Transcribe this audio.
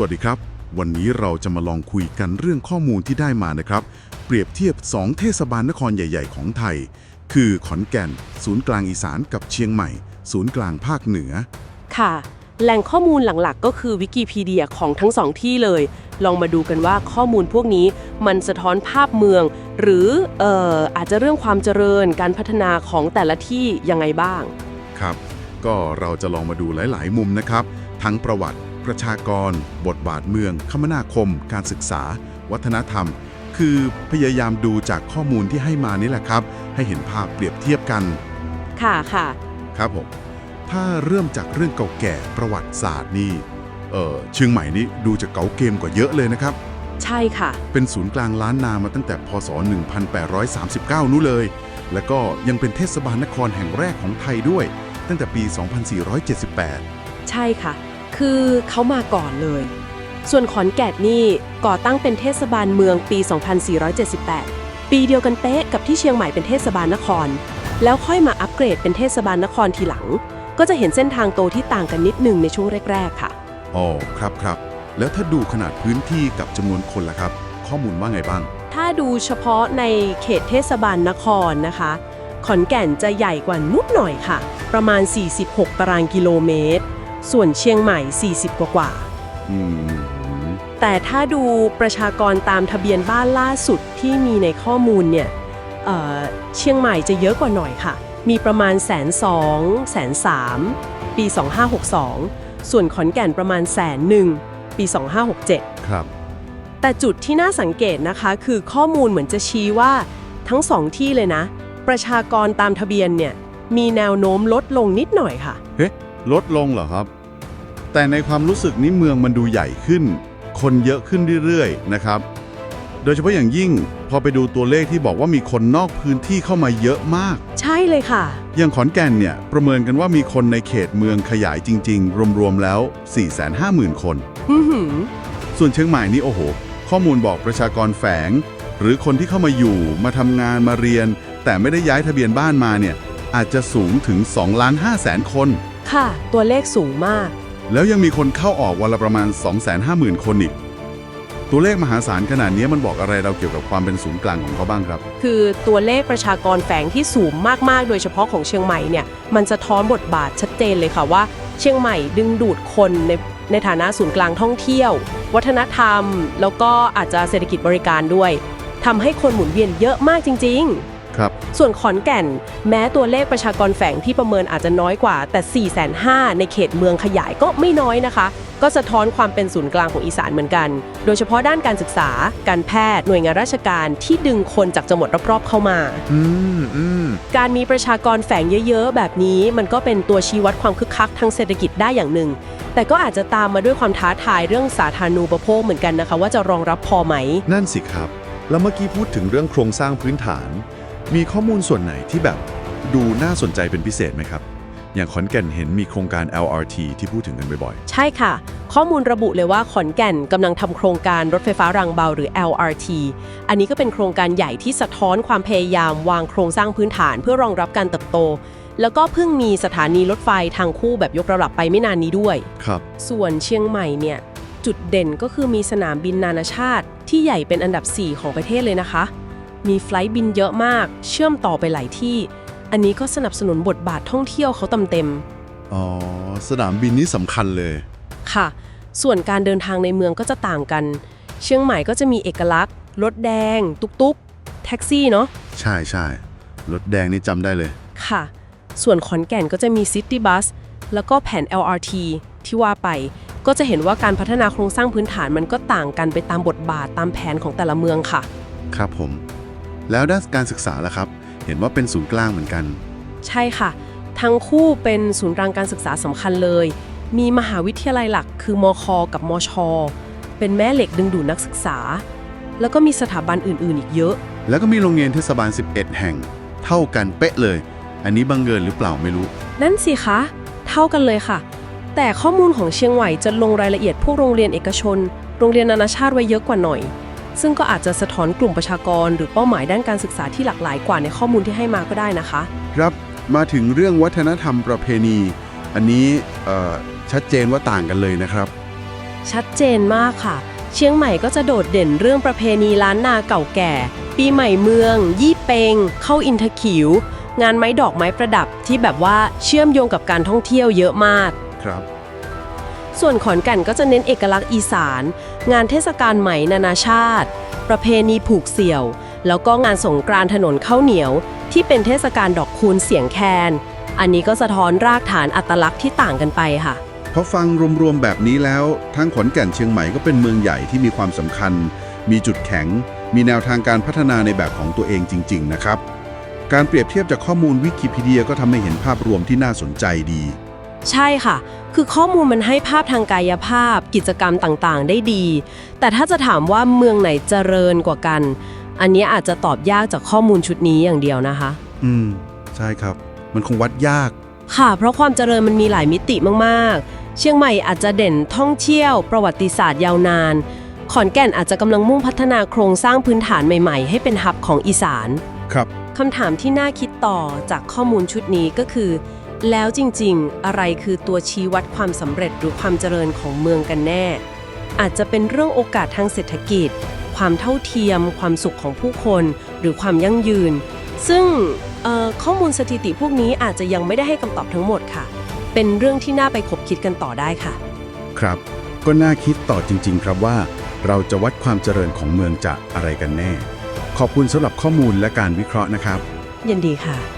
สวัสดีครับ วันนี้เราจะมาลองคุยกันเรื่องข้อมูลที่ได้มานะครับ เปรียบเทียบ 2 เทศบาลนครใหญ่ ๆ ของไทย คือขอนแก่น ศูนย์กลางอีสานกับเชียงใหม่ ศูนย์กลางภาคเหนือ ค่ะ แหล่งข้อมูลหลักๆ ก็คือวิกิพีเดียของทั้งสองที่เลย ลองมาดูกันว่าข้อมูลพวกนี้มันสะท้อนภาพเมือง หรือเอ่ออาจจะเรื่องความเจริญการพัฒนาของแต่ละที่ยังไงบ้าง ครับ ก็เราจะลองมาดูหลาย ๆ มุมนะครับ ทั้งประวัติ ประชากร บทบาทเมือง คมนาคม การศึกษา วัฒนธรรม คือพยายามดูจากข้อมูลที่ให้มานี่แหละครับ ให้เห็นภาพเปรียบเทียบกัน ค่ะค่ะ ครับผม ถ้าเริ่มจากเรื่องเก่าแก่ประวัติศาสตร์นี่ เออเชียงใหม่นี่ดูจะเก่าเกมกว่าเยอะเลยนะครับ ใช่ค่ะ เป็นศูนย์กลางล้านนามาตั้งแต่พศ 1839 นู้นเลย แล้วก็ยังเป็นเทศบาลนครแห่งแรกของไทยด้วย ตั้งแต่ปี 2478 ใช่ค่ะ คือเขามาก่อนเลย ส่วนขอนแก่นนี่ก่อตั้งเป็นเทศบาลเมืองปี 2478 ปีเดียวกันเป๊ะกับที่เชียงใหม่เป็นเทศบาลนคร แล้วค่อยมาอัปเกรดเป็นเทศบาลนครทีหลัง ก็จะเห็นเส้นทางโตที่ต่างกันนิดหนึ่งในช่วงแรก ๆ ค่ะ อ๋อครับครับ แล้วถ้าดูขนาดพื้นที่กับจำนวนคนล่ะครับ ข้อมูลว่าไงบ้าง ถ้าดูเฉพาะในเขตเทศบาลนครนะคะ ขอนแก่นจะใหญ่กว่านุดหน่อยค่ะ ประมาณ 46 ตารางกิโลเมตร ส่วนเชียงใหม่ 40 กว่ากว่าอืมแต่ถ้าดูประชากรตามทะเบียนบ้านล่าสุดที่มีในข้อมูลเนี่ยเอ่อเชียงใหม่จะเยอะกว่าหน่อยค่ะ มีประมาณแสนสองแสนสามปี 2562 ส่วนขอนแก่นประมาณแสนหนึ่งปี 2567 ครับ แต่จุดที่น่าสังเกตนะคะคือข้อมูลเหมือนจะชี้ว่าทั้งสองที่เลยนะ ประชากรตามทะเบียนเนี่ยมีแนวโน้มลดลงนิดหน่อยค่ะ เฮ้ ลดลงเหรอครับ แต่ในความรู้สึกนี้เมืองมันดูใหญ่ขึ้น คนเยอะขึ้นเรื่อยๆนะครับ โดยเฉพาะอย่างยิ่งพอไปดูตัวเลขที่บอกว่ามีคนนอกพื้นที่เข้ามาเยอะมาก ใช่เลยค่ะ อย่างขอนแก่นเนี่ยประเมินกันว่ามีคนในเขตเมืองขยายจริง ๆ รวมๆแล้ว 450,000 คน อื้อหือส่วนเชียงใหม่นี่โอ้โห ข้อมูลบอกประชากรแฝง หรือคนที่เข้ามาอยู่มาทำงานมาเรียน แต่ไม่ได้ย้ายทะเบียนบ้านมาเนี่ยอาจจะสูงถึง2ล้าน5แสนคน ค่ะ ตัวเลขสูงมาก แล้วยังมีคนเข้าออกวันละประมาณ 250,000 คนอีก ตัวเลขมหาศาลขนาดนี้มันบอกอะไรเราเกี่ยวกับความเป็นศูนย์กลางของเขาบ้างครับ คือตัวเลขประชากรแฝงที่สูงมาก ๆ โดยเฉพาะของเชียงใหม่เนี่ย มันสะท้อนบทบาทชัดเจนเลยค่ะว่า เชียงใหม่ดึงดูดคนในในฐานะศูนย์กลางท่องเที่ยว วัฒนธรรม แล้วก็อาจจะเศรษฐกิจบริการด้วยทำให้คนหมุนเวียนเยอะมากจริง ๆ ครับ ส่วนขอนแก่น แม้ตัวเลขประชากรแฝงที่ประเมินอาจจะน้อยกว่า แต่4 5 0 0 0ในเขตเมืองขยายก็ไม่น้อยนะคะ ก็สะท้อนความเป็นศูนย์กลางของอีสานเหมือนกัน โดยเฉพาะด้านการศึกษา การแพทย์ หน่วยงานราชการที่ดึงคนจากจังหวัดรอบๆเข้ามาอืมอืมการมีประชากรแฝงเยอะๆ แบบนี้มันก็เป็นตัวชี้วัดความคึกคักทางเศรษฐกิจได้อย่างหนึ่ง แต่ก็อาจจะตามมาด้วยความท้าทายเรื่องสาธารณูปโภคเหมือนกันนะคะ ว่าจะรองรับพอไหม นั่นสิครับ แล้วเมื่อกี้พูดถึงเรื่องโครงสร้างพื้นฐาน มีข้อมูลส่วนไหนที่แบบดูน่าสนใจเป็นพิเศษไหมครับ อย่างขอนแก่นเห็นมีโครงการ LRT ที่พูดถึงกันบ่อยใช่ค่ะ ข้อมูลระบุเลยว่าขอนแก่นกำลังทำโครงการรถไฟฟ้ารางเบาหรือ LRT อันนี้ก็เป็นโครงการใหญ่ที่สะท้อนความพยายามวางโครงสร้างพื้นฐานเพื่อรองรับการเติบโต แล้วก็เพิ่งมีสถานีรถไฟทางคู่แบบยกระดับไปไม่นานนี้ด้วยๆครับ ส่วนเชียงใหม่เนี่ยจุดเด่นก็คือมีสนามบินนานาชาติ ที่ใหญ่เป็นอันดับ 4 ของประเทศเลยนะคะ มีไฟลท์บินเยอะมาก เชื่อมต่อไปหลายที่ อันนี้ก็สนับสนุนบทบาทท่องเที่ยวเขาเต็มๆอ๋อ สนามบินนี่สำคัญเลยค่ะ ส่วนการเดินทางในเมืองก็จะต่างกัน เชียงใหม่ก็จะมีเอกลักษณ์ รถแดง ตุกๆ แท็กซี่เนาะ ใช่ใช่รถแดงนี่จำได้เลย ค่ะ ส่วนขอนแก่นก็จะมีซิตี้บัสแล้วก็แผน LRT ที่ว่าไป ก็จะเห็นว่าการพัฒนาโครงสร้างพื้นฐานมันก็ต่างกันไปตามบทบาทตามแผนของแต่ละเมืองค่ะ ครับผม แล้วด้านการศึกษาล่ะครับ เห็นว่าเป็นศูนย์กลางเหมือนกัน ใช่ค่ะ ทั้งคู่เป็นศูนย์กลางการศึกษาสำคัญเลย มีมหาวิทยาลัยหลักคือมคกับมช เป็นแม่เหล็กดึงดูดนักศึกษา แล้วก็มีสถาบันอื่นๆ อีกเยอะ แล้วก็มีโรงเรียนเทศบาล 11 แห่ง เท่ากันเป๊ะเลย อันนี้บังเกินหรือเปล่าไม่รู้ นั่นสิคะ เท่ากันเลยค่ะ แต่ข้อมูลของเชียงใหม่จะลงรายละเอียดพวกโรงเรียนเอกชน โรงเรียนนานาชาติไว้เยอะกว่าหน่อย ซึ่งก็อาจจะสะท้อนกลุ่มประชากร หรือเป้าหมายด้านการศึกษาที่หลากหลายกว่าในข้อมูลที่ให้มาก็ได้นะคะ ครับมาถึงเรื่องวัฒนธรรมประเพณี อันนี้เอ่อชัดเจนว่าต่างกันเลยนะครับ ชัดเจนมากค่ะ เชียงใหม่ก็จะโดดเด่นเรื่องประเพณีล้านนาเก่าแก่ ปีใหม่เมือง ยี่เปง เข้าอินทขิว งานไม้ดอกไม้ประดับที่แบบว่าเชื่อมโยงกับการท่องเที่ยวเยอะมากครับ ส่วนขอนแก่นก็จะเน้นเอกลักษณ์อีสาน งานเทศกาลไหมนานาชาติ ประเพณีผูกเสี่ยว แล้วก็งานสงกรานต์ถนนข้าวเหนียว ที่เป็นเทศกาลดอกคูณเสียงแคน อันนี้ก็สะท้อนรากฐานอัตลักษณ์ที่ต่างกันไปค่ะ พอฟังรวมๆแบบนี้แล้ว ทั้งขอนแก่นเชียงใหม่ก็เป็นเมืองใหญ่ที่มีความสำคัญ มีจุดแข็ง มีแนวทางการพัฒนาในแบบของตัวเองจริง ๆ นะครับ การเปรียบเทียบจากข้อมูลวิกิพีเดียก็ทำให้เห็นภาพรวมที่น่าสนใจดี ใช่ค่ะ คือข้อมูลมันให้ภาพทางกายภาพ กิจกรรมต่างๆ ได้ดี แต่ถ้าจะถามว่าเมืองไหนเจริญกว่ากัน อันนี้อาจจะตอบยากจากข้อมูลชุดนี้อย่างเดียวนะคะ อืม ใช่ครับ มันคงวัดยาก ค่ะ เพราะความเจริญมันมีหลายมิติมากๆ เชียงใหม่อาจจะเด่นท่องเที่ยว ประวัติศาสตร์ยาวนาน ขอนแก่นอาจจะกำลังมุ่งพัฒนาโครงสร้างพื้นฐานใหม่ๆ ให้เป็นฮับของอีสานครับคำถามที่น่าคิดต่อจากข้อมูลชุดนี้ก็คือ แล้วจริงๆ อะไรคือตัวชี้วัดความสำเร็จหรือความเจริญของเมืองกันแน่ อาจจะเป็นเรื่องโอกาสทางเศรษฐกิจ ความเท่าเทียม ความสุขของผู้คน หรือความยั่งยืน ซึ่งเอ่อข้อมูลสถิติพวกนี้อาจจะยังไม่ได้ให้คำตอบทั้งหมดค่ะ เป็นเรื่องที่น่าไปคบคิดกันต่อได้ค่ะ ครับ ก็น่าคิดต่อจริง ๆ ครับว่า เราจะวัดความเจริญของเมืองจากอะไรกันแน่ ขอบคุณสำหรับข้อมูลและการวิเคราะห์นะครับ ยินดีค่ะ